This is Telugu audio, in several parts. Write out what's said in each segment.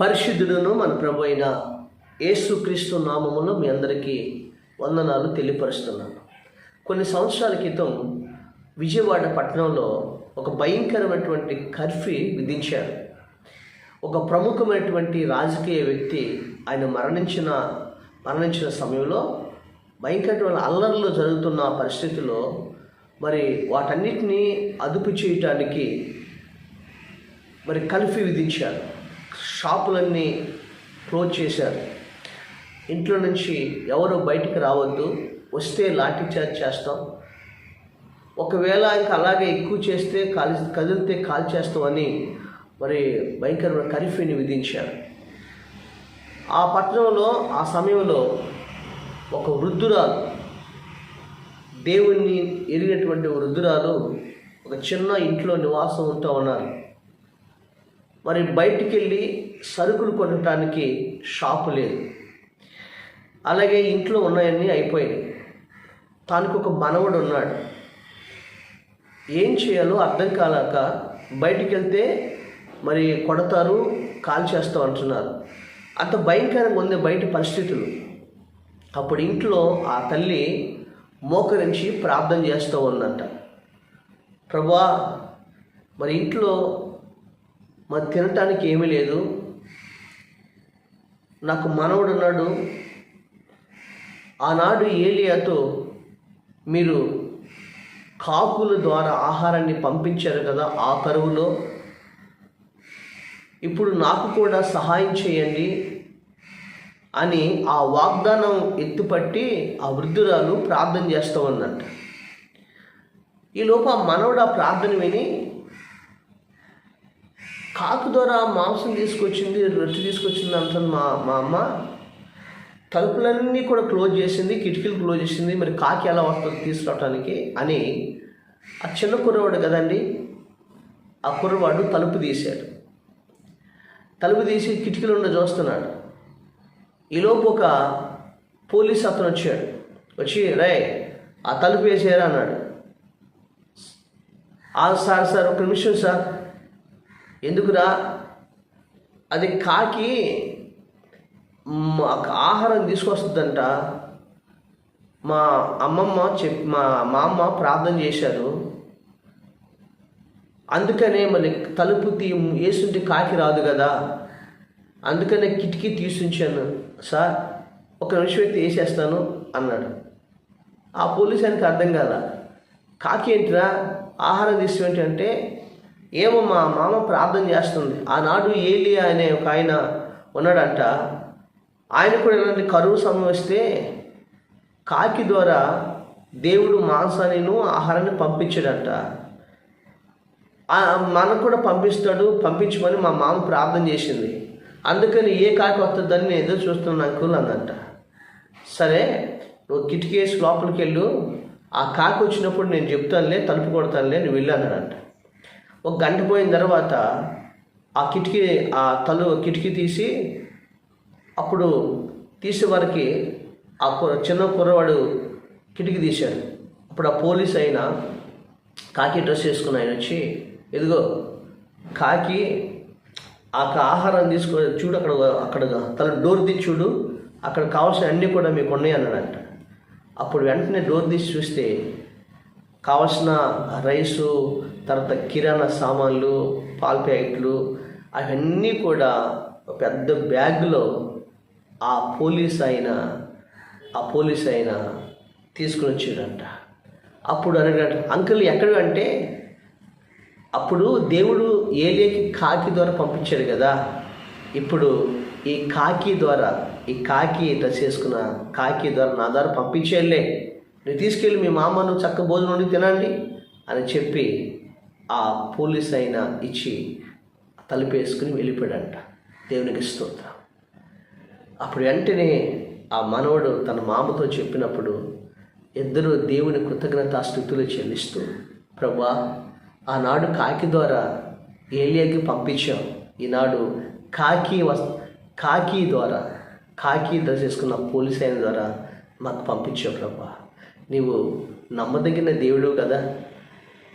పరిశుద్ధుడును మన ప్రభు అయిన యేసుక్రీస్తు నామములో మీ అందరికీ వందనాలు తెలియపరుస్తున్నాను. కొన్ని సంవత్సరాల క్రితం విజయవాడ పట్టణంలో ఒక భయంకరమైనటువంటి కర్ఫ్యూ విధించారు. ఒక ప్రముఖమైనటువంటి రాజకీయ వ్యక్తి ఆయన మరణించిన మరణించిన సమయంలో భయంకరమైన అల్లర్లు జరుగుతున్న పరిస్థితిలో మరి వాటన్నిటినీ అదుపు చేయటానికి మరి కల్ఫీ విధించారు. షాపులన్నీ క్లోజ్ చేశారు. ఇంట్లో నుంచి ఎవరు బయటికి రావద్దు. వస్తే లాఠీ చార్జ్ చేస్తాం. ఒకవేళ ఇంకా అలాగే ఎక్కువ చేస్తే కాల్ కదిలితే కాల్ చేస్తామని మరి భయంకరమైన కర్ఫ్యూని విధించారు. ఆ పట్టణంలో ఆ సమయంలో ఒక వృద్ధురాలు దేవుణ్ణి ఎరిగినటువంటి వృద్ధురాలు ఒక చిన్న ఇంట్లో నివాసం ఉంటూ ఉన్నారు. మరి బయటికి వెళ్ళి సరుకులు కొనటానికి షాపు లేదు. అలాగే ఇంట్లో ఉన్నాయన్నీ అయిపోయాయి తనకు ఒక మనవడు ఉన్నాడు. ఏం చేయాలో అర్థం కాలాక బయటికి వెళ్తే మరి కొడతారు కాల్ చేస్తాం అంటున్నారు. అంత భయంకరంగా ఉంది బయట పరిస్థితులు. అప్పుడు ఇంట్లో ఆ తల్లి మోకరించి ప్రార్థన చేస్తూ ఉందంట. ప్రభా మరి ఇంట్లో మరి తినటానికి ఏమీ లేదు. నాకు మనవడు ఉన్నాడు. ఆనాడు ఏలియాతో మీరు కాకుల ద్వారా ఆహారాన్ని పంపించారు కదా ఆ కరువులో ఇప్పుడు నాకు కూడా సహాయం చేయండి అని ఆ వాగ్దానం ఎత్తుపట్టి ఆ వృద్ధురాలు ప్రార్థన చేస్తూ ఉందంట. ఈలోపు ఆ మనవడు ఆ ప్రార్థన విని కాకు ద్వారా మాంసం తీసుకొచ్చింది రొట్టె తీసుకొచ్చింది అంటుంది మా మా అమ్మ. తలుపులన్నీ కూడా క్లోజ్ చేసింది కిటికీలు క్లోజ్ చేసింది. మరి కాకి ఎలా వస్తుంది తీసుకురావటానికి అని ఆ చిన్న కుర్రవాడు కదండి ఆ కుర్రవాడు తలుపు తీశాడు. తలుపు తీసి కిటికీలు ఉండి చూస్తున్నాడు. ఈలోపు ఒక పోలీస్ అతను వచ్చాడు. వచ్చి రే ఆ తలుపు వేసేరా అన్నాడు. ఆ సార్ సార్ ఒక నిమిషం సార్. ఎందుకురా? అది కాకి మాకు ఆహారం తీసుకొస్తుందంట. మా అమ్మమ్మ చెప్ మా మా అమ్మ ప్రార్థన చేశారు. అందుకనే మళ్ళీ తలుపు తీ వేసుంటే కాకి రాదు కదా. అందుకనే కిటికీ తీసుంచాను. సార్ ఒక నిమిషం అయితే వేసేస్తాను అన్నాడు. ఆ పోలీస్ ఆయనకి అర్థం కాల. కాకి ఏంటిరా? ఆహారం తీసుకుంటే అంటే ఏమో మా మామ ప్రార్థన చేస్తుంది. ఆనాడు ఏలియా అనే ఒక ఆయన ఉన్నాడంట. ఆయన కూడా ఇలాంటి కరువు సంభవిస్తే కాకి ద్వారా దేవుడు మాంసాన్ని ఆహారాన్ని పంపించాడంట. మనకు కూడా పంపిస్తాడు పంపించమని మా మామ ప్రార్థన చేసింది. అందుకని ఏ కాకి వస్తుందని నేను ఎదురు చూస్తున్నా అంకుల్ అందంట సరే నువ్వు కిటికీ వేసి లోపలికి వెళ్ళు. ఆ కాకి వచ్చినప్పుడు నేను చెప్తానులే తలుపు కొడతానులే నువ్వు వెళ్ళాను అంట ఒక గంట పోయిన తర్వాత ఆ కిటికీ ఆ తలు కిటికీ తీసి అప్పుడు తీసే వారికి ఆ కుర్ర చిన్న కుర్రవాడు కిటికీ తీశాడు. అప్పుడు ఆ పోలీస్ అయినా కాకి డ్రెస్ వేసుకుని ఆయన వచ్చి ఎదుగో కాకి ఆ ఆహారం తీసుకొని చూడు అక్కడ అక్కడ తల డోర్ తీసి చూడు అక్కడ కావాల్సిన అన్నీ కూడా మీకు ఉన్నాయి అన్నాడంట. అప్పుడు వెంటనే డోర్ తీసి చూస్తే కావాల్సిన రైసు తర్వాత కిరాణా సామాన్లు పాల ప్యాకెట్లు అవన్నీ కూడా పెద్ద బ్యాగ్లో ఆ పోలీస్ ఆయన ఆ పోలీస్ ఆయన తీసుకుని వచ్చాడంట. అప్పుడు అడిగాడు అంకుల్ ఎక్కడ అంటే అప్పుడు దేవుడు ఏలియకి కాకి ద్వారా పంపించాడు కదా. ఇప్పుడు ఈ కాకి ద్వారా ఈ కాకి డ్రెస్ వేసుకున్న కాకి ద్వారా నా ద్వారా పంపించేళ్ళే నేను తీసుకెళ్ళి మీ మామను చక్క భోజనం వండి తినండి అని చెప్పి ఆ పోలీస్ అయినా ఇచ్చి తలుపేసుకుని వెళ్ళిపోయాడంట. దేవునికి స్తోత్రం. అప్పుడు వెంటనే ఆ మనవడు తన మామతో చెప్పినప్పుడు ఇద్దరు దేవుని కృతజ్ఞత స్థుతులు చెల్లిస్తూ ప్రభా ఆనాడు కాకి ద్వారా ఏలియాకి పంపించాం ఈనాడు కాకి వస్ కాకి ద్వారా కాకి డ్రెస్ చేసుకున్న పోలీస్ అయిన ద్వారా మాకు పంపించావు ప్రభా నీవు నమ్మదగిన దేవుడు కదా.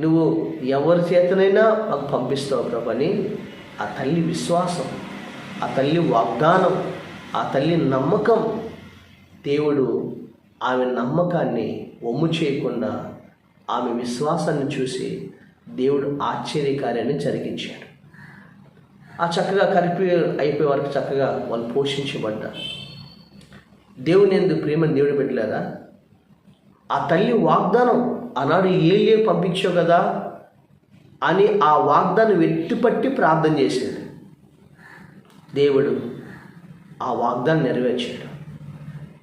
నువ్వు ఎవరి చేతనైనా మాకు పంపిస్తావు ప్రభని ఆ తల్లి విశ్వాసం ఆ తల్లి వాగ్దానం ఆ తల్లి నమ్మకం దేవుడు ఆమె నమ్మకాన్ని ఒమ్ము చేయకుండా ఆమె విశ్వాసాన్ని చూసి దేవుడు ఆశ్చర్యకార్యాన్ని జరిగించాడు. ఆ చక్కగా కలిపి అయిపోయే వరకు చక్కగా వాళ్ళు పోషించబడ్డారు. దేవుని ఎందుకు ప్రేమని దేవుడు పెట్టలేదా? ఆ తల్లి వాగ్దానం ఆనాడు ఏలియే పంపించావు కదా? అని ఆ వాగ్దానం వెట్టిపట్టి ప్రార్థన చేశాడు. దేవుడు ఆ వాగ్దానం నెరవేర్చాడు.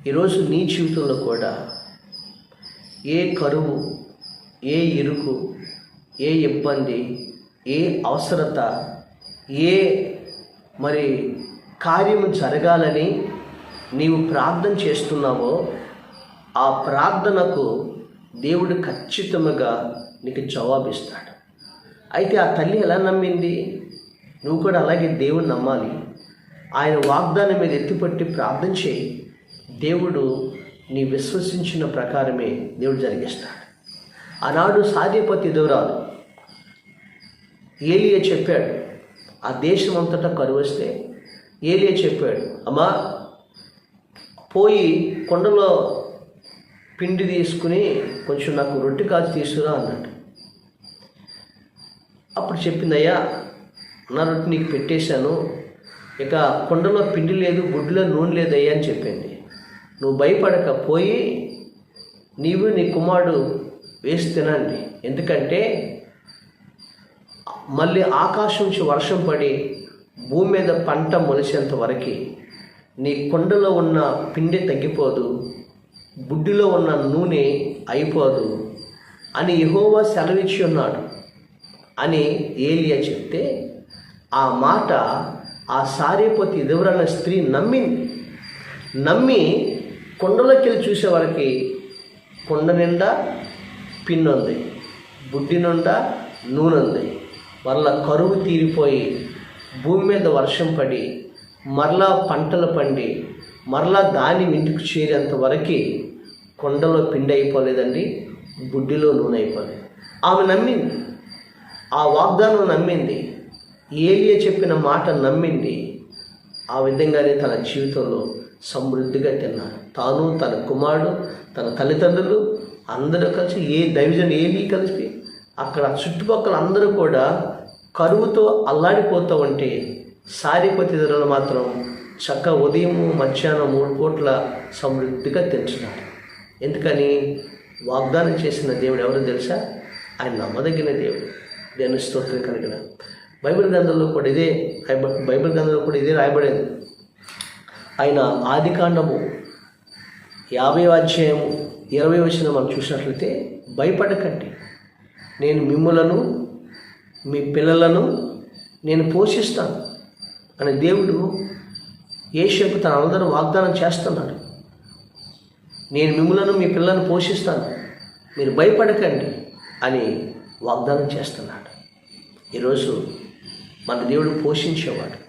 ఈరోజు నీ జీవితంలో కూడా ఏ కరువు ఏ ఇరుకు ఏ ఇబ్బంది ఏ అవసరత ఏ మరి కార్యము జరగాలని నీవు ప్రార్థన చేస్తున్నావో ఆ ప్రార్థనకు దేవుడు ఖచ్చితంగా నీకు జవాబిస్తాడు. అయితే ఆ తల్లి ఎలా నమ్మింది? నువ్వు కూడా అలాగే దేవుడు నమ్మాలి. ఆయన వాగ్దానం మీద ఎత్తిపట్టి ప్రార్థన చేయి. దేవుడు నీ విశ్వసించిన ప్రకారమే దేవుడు జరిగిస్తాడు. ఆనాడు సాధ్యపతి దూరాలు. ఏలియా చెప్పాడు ఆ దేశం అంతటా కరువు వస్తే ఏలియా చెప్పాడు అమ్మా పోయి కొండలో పిండి తీసుకుని కొంచెం నాకు రొట్టె కాచి తీసుకురా అన్నాడు అప్పుడు చెప్పింది అయ్యా నా రొట్టె నీకు పెట్టేశాను ఇక కొండలో పిండి లేదు గుడ్డులో నూనె లేదయ్యా అని చెప్పింది. నువ్వు భయపడక పోయి నీవు నీ కుమారుడు వేసి తినండి. ఎందుకంటే మళ్ళీ ఆకాశం నుంచి వర్షం పడి భూమి మీద పంట మొలిసేంత వరకు నీ కొండలో ఉన్న పిండి తగ్గిపోదు బుడ్డిలో ఉన్న నూనె అయిపోదు అని యహోవా సెలవిచ్చి ఉన్నాడు. అని ఏలియా చెప్తే ఆ మాట ఆ సారేపతి ఎదురన్న స్త్రీ నమ్మింది నమ్మి కొండలోకి వెళ్ళి చూసే వారికి కొండ నిండా పిన్నుంది బుడ్డి నిండా నూనె ఉంది. మరలా కరువు తీరిపోయి భూమి మీద వర్షం పడి మరలా పంటలు పండి మరలా దాని ఇంటికి చేరేంత వరకు కొండలో పిండి అయిపోలేదండి బుడ్డిలో నూనె అయిపోలేదు. ఆమె నమ్మింది. ఆ వాగ్దానం నమ్మింది. ఏలియా చెప్పిన మాట నమ్మింది. ఆ విధంగానే తన జీవితంలో సమృద్ధిగా తిన్నారు. తాను తన కుమారుడు తన తల్లిదండ్రులు అందరూ కలిసి ఏ దైవజన్ ఏది కలిసి అక్కడ చుట్టుపక్కల అందరూ కూడా కరువుతో అల్లాడిపోతూ ఉంటే సారిపతి ధరలు మాత్రం చక్క ఉదయం మధ్యాహ్నం మూడు పూట్ల సమృద్ధిగా తెంచున్నారు ఎందుకని వాగ్దానం చేసిన దేవుడు ఎవరు తెలుసా? ఆయన నమ్మదగిన దేవుడు. దేని స్తోత్రం కలిగిన. బైబిల్ గ్రంథంలో కూడా ఇదే బైబిల్ గ్రంథంలో కూడా ఇదే రాయబడేది. ఆయన ఆది కాండము యాభై అధ్యాయము ఇరవై వచ్చిన మనం చూసినట్లయితే భయపడకండి. నేను మిమ్ములను మీ పిల్లలను నేను పోషిస్తాను. అని దేవుడు ఏషియాకు తన అందరూ వాగ్దానం చేస్తున్నాడు. నేను మిమ్మలను మీ పిల్లలను పోషిస్తాను. మీరు భయపడకండి అని వాగ్దానం చేస్తున్నాడు. ఈరోజు మన దేవుడు పోషించేవాడు.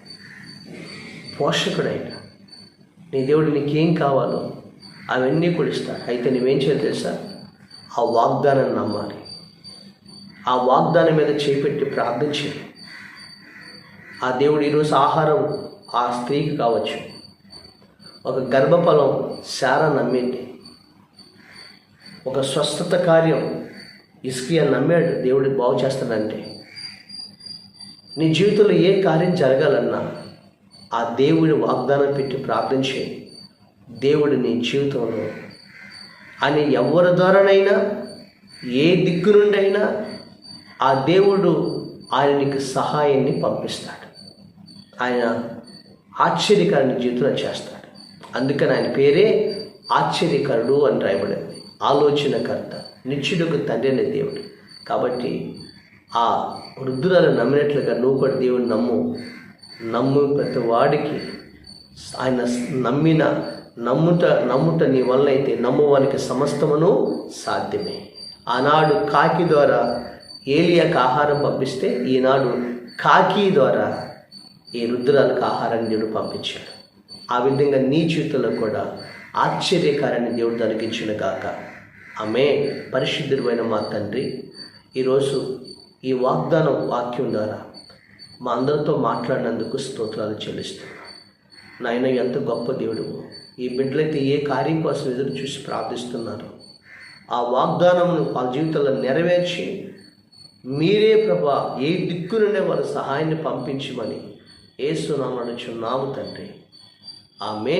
పోషకుడైన నీ దేవుడు నీకేం కావాలో అవన్నీ కూడా ఇస్తాడు. అయితే నువ్వేం చేయాలి తెలుసా? ఆ వాగ్దానాన్ని నమ్మాలి. ఆ వాగ్దానం మీద చేపెట్టి ప్రార్థించాలి ఆ దేవుడు ఈరోజు ఆహారం ఆ స్త్రీకి కావచ్చు ఒక గర్భఫలం శార నమ్మింది ఒక స్వస్థత కార్యం ఇస్కియా నమ్మాడు దేవుడు బాగు చేస్తాడంటే. నీ జీవితంలో ఏ కార్యం జరగాలన్నా ఆ దేవుడి వాగ్దానం పెట్టి ప్రార్థించే దేవుడు నీ జీవితంలో అని ఎవరి ద్వారానైనా ఏ దిక్కు నుండి అయినా ఆ దేవుడు ఆయనకి సహాయాన్ని పంపిస్తాడు. ఆయన ఆశ్చర్యకరణ జీవితంలో చేస్తాడు. అందుకని ఆయన పేరే ఆశ్చర్యకరుడు అని రాయబడింది. ఆలోచనకర్త నిత్యుడుకు తండ్రి అనే దేవుడు. కాబట్టి ఆ వృద్ధురాలు నమ్మినట్లుగా నువ్వు కూడా దేవుడు నమ్ము. నమ్ము ప్రతి వాడికి ఆయన నమ్మిన నమ్ముట నమ్ముట నీ వల్ల అయితే నమ్మువానికి సమస్తమును సాధ్యమే. ఆనాడు కాకి ద్వారా ఏలియాకి ఆహారం పంపిస్తే ఈనాడు కాకి ద్వారా ఈ రుద్రాలకు ఆహారాన్ని దేవుడు పంపించాడు. ఆ విధంగా నీ జీవితంలో కూడా ఆశ్చర్యకారాన్ని దేవుడు తొలగించిన గాక. ఆమె పరిశుద్ధుడైన మా తండ్రి ఈరోజు ఈ వాగ్దానం వాక్యం ద్వారా మా అందరితో మాట్లాడినందుకు స్తోత్రాలు చెల్లిస్తున్నాం. నాయన ఎంత గొప్ప దేవుడు. ఈ బిడ్డలైతే ఏ కార్యం కోసం ఎదురు చూసి ప్రార్థిస్తున్నారు? ఆ వాగ్దానమును వాళ్ళ జీవితంలో నెరవేర్చి మీరే ప్రభా ఏ దిక్కు నుండే వారి సహాయాన్ని పంపించమని ఏసునామనుచున్నాము తండ్రి. ఆమె